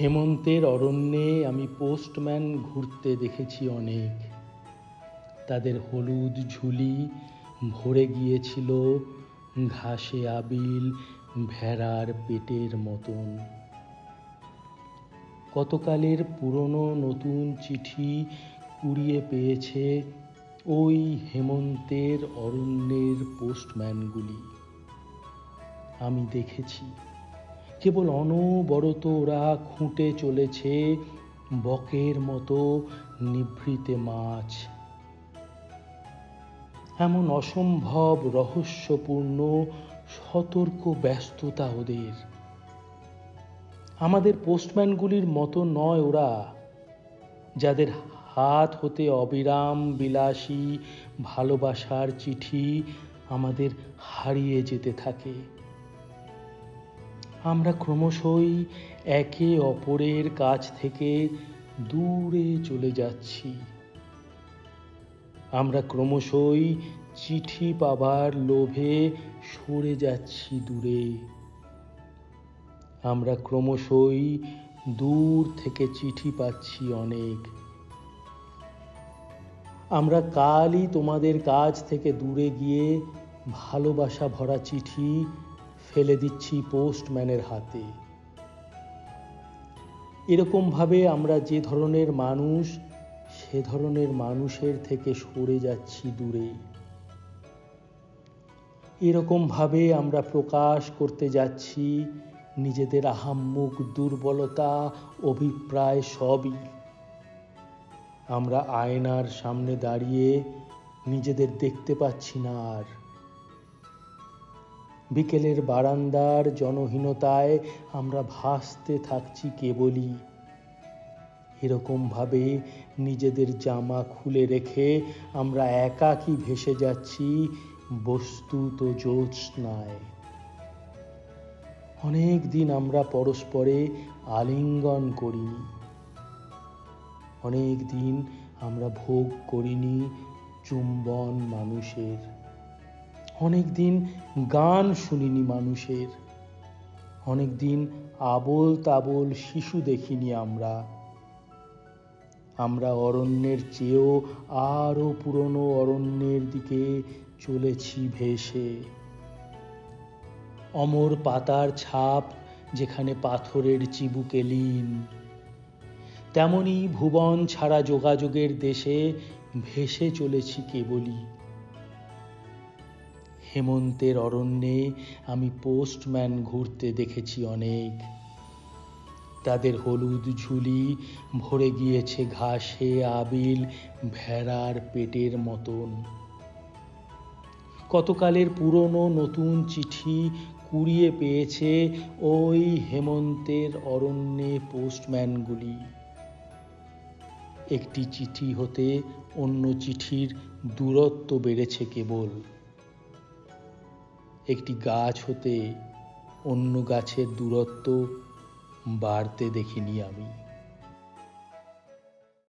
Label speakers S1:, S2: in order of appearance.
S1: হেমন্তের অরণ্যে আমি পোস্টম্যান ঘুরতে দেখেছি অনেক। তাদের হলুদ ঝুলি ভরে গিয়েছিল ঘাসে আবিল ভেড়ার পেটের মতন। কতকালের পুরনো নতুন চিঠি কুড়িয়ে পেয়েছে ওই হেমন্তের অরণ্যের পোস্টম্যানগুলি। আমি দেখেছি। কেবল অনবরত ওরা খুঁটে চলেছে বকের মতো নিভৃতে মাছ। এমন অসম্ভব রহস্যপূর্ণ সতর্ক ব্যস্ততা ওদের। আমাদের পোস্টম্যানগুলির মতো নয় ওরা, যাদের হাত হতে অবিরাম বিলাসী ভালোবাসার চিঠি আমাদের হারিয়ে যেতে থাকে। আমরা ক্রমশই একে অপরের কাছ থেকে দূরে চলে যাচ্ছি। আমরা ক্রমশই চিঠি পাবার লোভে সরে যাচ্ছি দূরে। আমরা ক্রমশই দূর থেকে চিঠি পাচ্ছি অনেক। আমরা কালই তোমাদের কাছ থেকে দূরে গিয়ে ভালোবাসা ভরা চিঠি ফেলে দিচ্ছি পোস্টম্যানের হাতে। এরকমভাবে আমরা যে ধরনের মানুষ, সে ধরনের মানুষের থেকে সরে যাচ্ছি দূরে। এরকমভাবে আমরা প্রকাশ করতে যাচ্ছি, নিজেদের আহাম্মুক দুর্বলতা, অভিপ্রায় সবই। আমরা আয়নার সামনে দাঁড়িয়ে নিজেদের দেখতে পাচ্ছি না আর। বিকেলের বারান্দার জনহীনতায় আমরা ভাসতে থাকছি কেবলই। এরকমভাবে নিজেদের জামা খুলে রেখে আমরা একাকী ভেসে যাচ্ছি বস্তুত জ্যোৎস্নায়। অনেক দিন আমরা পরস্পরে আলিঙ্গন করিনি অনেক দিন আমরা ভোগ করিনি চুম্বন মানুষের। অনেক দিন গান শুনিনি মানুষের। অনেক দিন আবোল তাবোল শিশু দেখিনি আমরা। আমরা অরণ্যের চেয়েও আরও পুরনো অরণ্যের দিকে চলেছি ভেসে। অমর পাতার ছাপ যেখানে পাথরের চিবুকে লীন, তেমনি ভুবন ছাড়া যোগাযোগের দেশে ভেসে চলেছি কেবলই। হেমন্তের অরণ্যে আমি পোস্টম্যান ঘুরতে দেখেছি অনেক। তাদের হলুদ ঝুলি ভরে গিয়েছে ঘাসে আবিল ভেড়ার পেটের মতন। কতকালের পুরনো নতুন চিঠি কুড়িয়ে পেয়েছে ওই হেমন্তের অরণ্যে পোস্টম্যানগুলি। একটি চিঠি হতে অন্য চিঠির দূরত্ব বেড়েছে কেবল। একটি গাছ হতে অন্য গাছের দূরত্ব বাড়তে দেখিনি আমি।